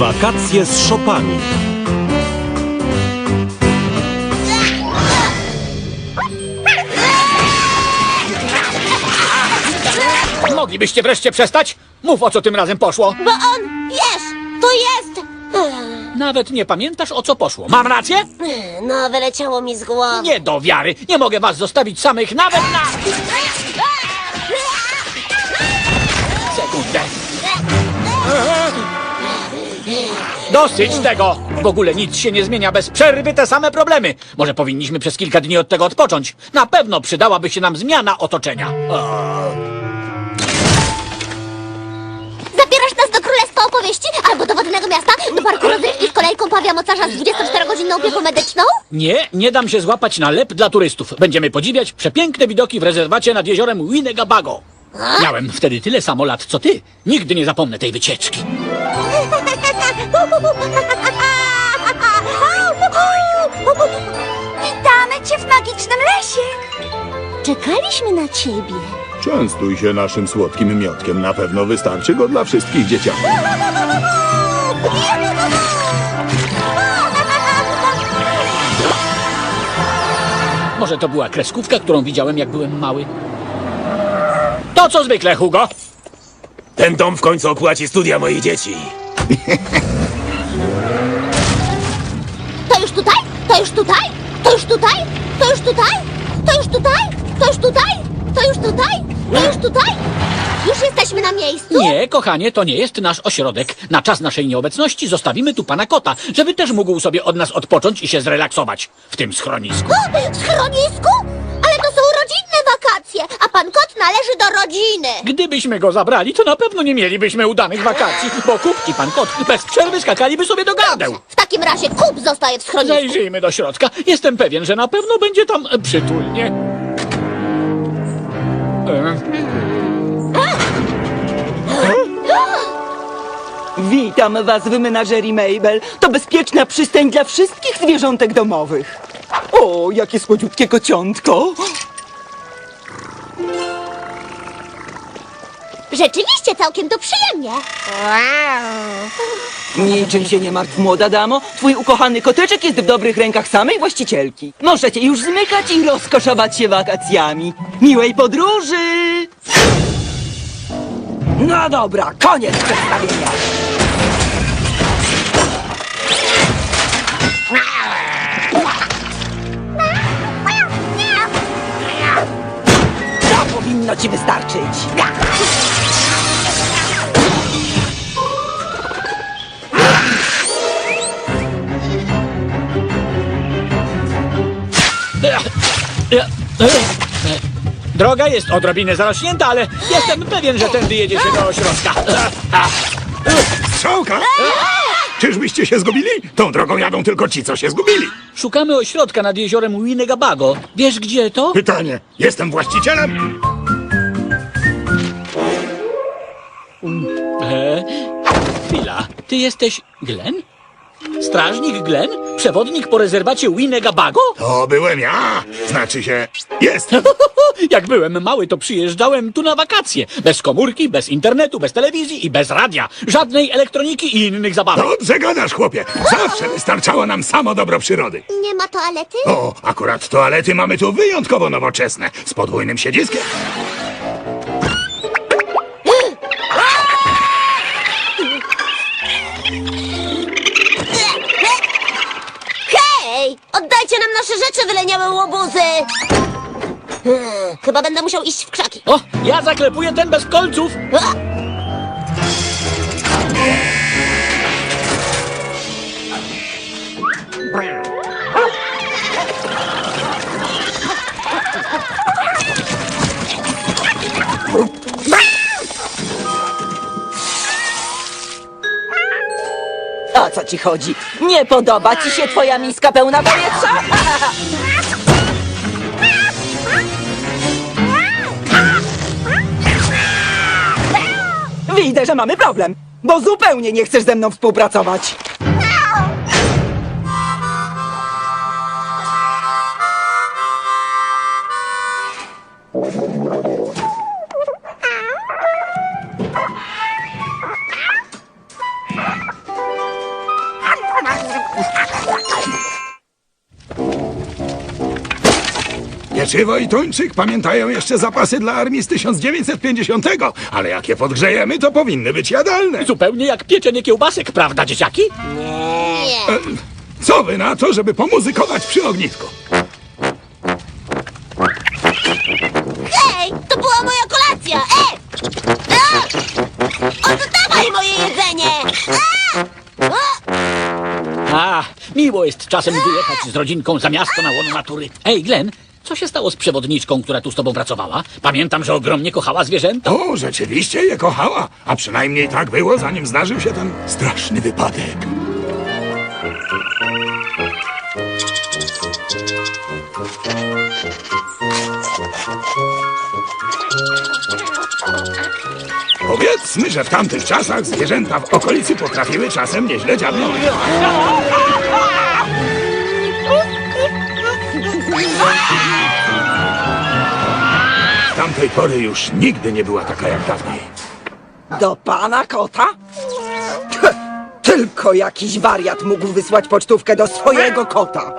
Wakacje z szopami. Moglibyście wreszcie przestać? Mów o co tym razem poszło. Bo on, wiesz, tu jest! Ech, Nawet nie pamiętasz o co poszło. Mam rację? No, wyleciało mi z głowy. Nie do wiary. Nie mogę was zostawić samych nawet na Dosyć tego! W ogóle nic się nie zmienia bez przerwy, te same problemy. Może powinniśmy przez kilka dni od tego odpocząć. Na pewno przydałaby się nam zmiana otoczenia. Zabierasz nas do Królestwa Opowieści? Albo do Wodnego Miasta? Do Parku Rozrywki z kolejką pawia mocarza z 24-godzinną opieką medyczną? Nie, nie dam się złapać na lep dla turystów. Będziemy podziwiać przepiękne widoki w rezerwacie nad jeziorem Winnegabago. Miałem wtedy tyle samo lat co ty. Nigdy nie zapomnę tej wycieczki. Witamy cię w magicznym lesie! Czekaliśmy na ciebie. Częstuj się naszym słodkim miotkiem. Na pewno wystarczy go dla wszystkich dzieciaków. Może to była kreskówka, którą widziałem jak byłem mały. To co zwykle, Hugo. Ten dom w końcu opłaci studia moich dzieci. To już tutaj? To już tutaj? To już tutaj? To już tutaj? To już tutaj? To już tutaj? To już tutaj? Już jesteśmy na miejscu? Nie, kochanie, to nie jest nasz ośrodek. Na czas naszej nieobecności zostawimy tu pana kota, żeby też mógł sobie od nas odpocząć i się zrelaksować w tym schronisku. O, schronisku? Wakacje, a pan kot należy do rodziny. Gdybyśmy go zabrali, to na pewno nie mielibyśmy udanych wakacji, bo kup i pan kot bez przerwy skakaliby sobie do gardeł. W takim razie kup zostaje w schronisku. Zajrzyjmy do środka. Jestem pewien, że na pewno będzie tam e, przytulnie. E, Witam was w menażerii Mabel. To bezpieczna przystań dla wszystkich zwierzątek domowych. O, jakie słodziutkie kociątko. Rzeczywiście całkiem to przyjemnie. Niczym się nie martw, młoda damo. Twój ukochany koteczek jest w dobrych rękach samej właścicielki. Możecie już zmykać i rozkoszować się wakacjami. Miłej podróży! No dobra, koniec przedstawienia. Powinno ci wystarczyć. Droga jest odrobinę zarośnięta, ale jestem pewien, że tędy jedzie się do ośrodka. Strzałka! Czyżbyście się zgubili? Tą drogą jadą tylko ci, co się zgubili. Szukamy ośrodka nad jeziorem Winnegabago. Wiesz gdzie to? Pytanie. Jestem właścicielem? E, chwila, ty jesteś Glen? Strażnik Glen? Przewodnik po rezerwacie Winnegabago? To byłem ja. Znaczy się, jestem. Jak byłem mały, to przyjeżdżałem tu na wakacje. Bez komórki, bez internetu, bez telewizji i bez radia. Żadnej elektroniki i innych zabawek. Dobrze gadasz, chłopie. Zawsze wystarczało nam samo dobro przyrody. Nie ma toalety? O, akurat toalety mamy tu wyjątkowo nowoczesne, z podwójnym siedziskiem. Rzeczy, wyleniałe łobuzy! Hmm, Chyba będę musiał iść w krzaki. O, ja zaklepuję ten bez kolców. A! O co ci chodzi? Nie podoba ci się twoja miska pełna powietrza? Widzę, że mamy problem, bo zupełnie nie chcesz ze mną współpracować. Pieczywo i tuńczyk pamiętają jeszcze zapasy dla armii z 1950, ale jak je podgrzejemy, to powinny być jadalne. Zupełnie jak pieczenie kiełbasek, prawda, dzieciaki? Nie. Co wy na to, żeby pomuzykować przy ognisku? Hej, to była moja kolacja! E! A! Oddawaj moje jedzenie! A! A! A, miło jest czasem wyjechać z rodzinką za miasto na łono natury. Ej, Glenn, co się stało z przewodniczką, która tu z tobą pracowała? Pamiętam, że ogromnie kochała zwierzęta. O, rzeczywiście je kochała, a przynajmniej tak było, zanim zdarzył się ten straszny wypadek. Powiedzmy, że w tamtych czasach zwierzęta w okolicy potrafiły czasem nieźle dziabnąć. Tamtej pory już nigdy nie była taka jak dawniej. Do pana kota? Tylko jakiś wariat mógł wysłać pocztówkę do swojego kota.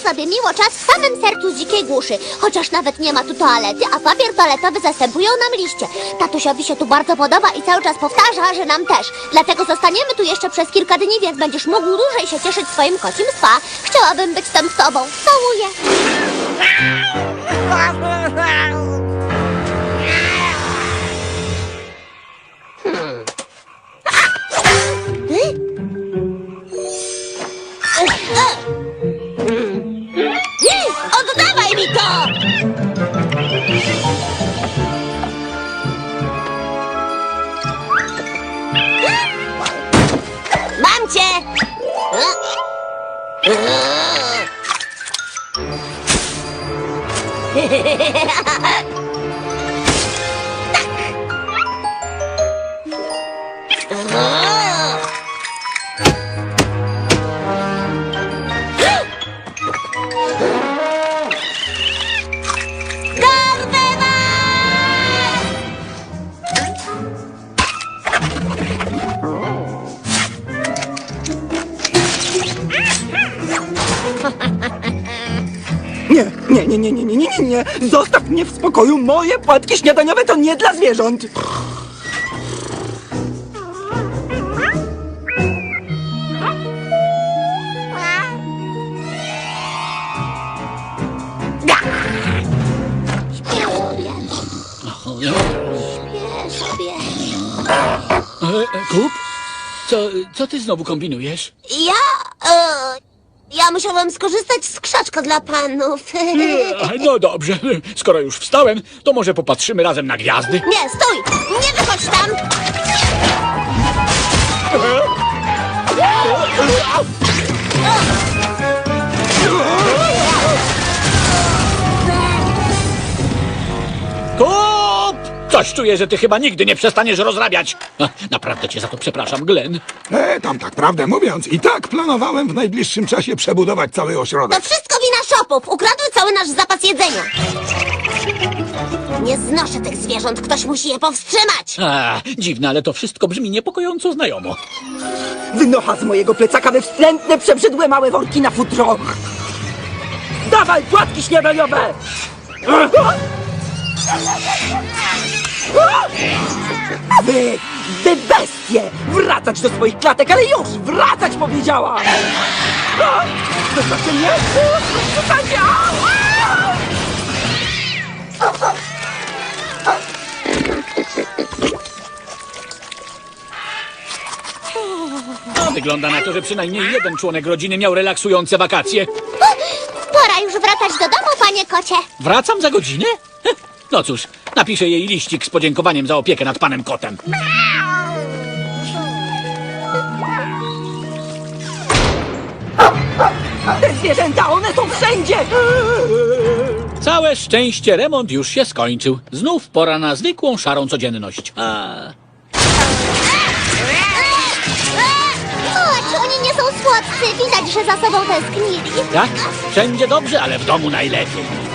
Sobie miło czas w samym sercu dzikiej głuszy, chociaż nawet nie ma tu toalety, a papier toaletowy zastępują nam liście. Tatusiowi się tu bardzo podoba i cały czas powtarza, że nam też. Dlatego zostaniemy tu jeszcze przez kilka dni, więc będziesz mógł dłużej się cieszyć swoim kocim spa. Chciałabym być tam z tobą. Całuję. Hehehehe nie, nie, nie, nie, nie, nie. Zostaw mnie w spokoju. Moje płatki śniadaniowe to nie dla zwierząt. Śpię sobie. E, e, Kup? Co, co ty znowu kombinujesz? Ja... E, ja musiałam skorzystać z krzaczka dla panów. E, No dobrze, skoro już wstałem, to może popatrzymy razem na gwiazdy. Nie, stój! Nie wychodź tam! Kup! Coś czuję, że ty chyba nigdy nie przestaniesz rozrabiać. Naprawdę cię za to przepraszam, Glenn. E, tam tak prawdę mówiąc, i tak planowałem w najbliższym czasie przebudować cały To ośrodek. wszystko wina szopów! Ukradły cały nasz zapas jedzenia! Nie znoszę tych zwierząt, ktoś musi je powstrzymać! A, dziwne, ale to wszystko brzmi niepokojąco znajomo. Wynocha z mojego plecaka we wstrętne, przebrzydłe małe worki na futro. Dawaj płatki śniadaniowe! Wy, wy bestie! Wracać do swoich klatek, ale już! Wracać powiedziałam! Zostawcie mnie! Zostawcie! No, wygląda na to, że przynajmniej jeden członek rodziny miał relaksujące wakacje. Pora już wracać do domu, panie kocie! Wracam za godzinę? Heh, No cóż, napiszę jej liścik z podziękowaniem za opiekę nad panem kotem. Te zwierzęta, one są wszędzie! Całe szczęście, remont już się skończył. Znów pora na zwykłą, szarą codzienność. A... Oni nie są słodcy? Widać, że za sobą tęsknili. Tak? Wszędzie dobrze, ale w domu najlepiej.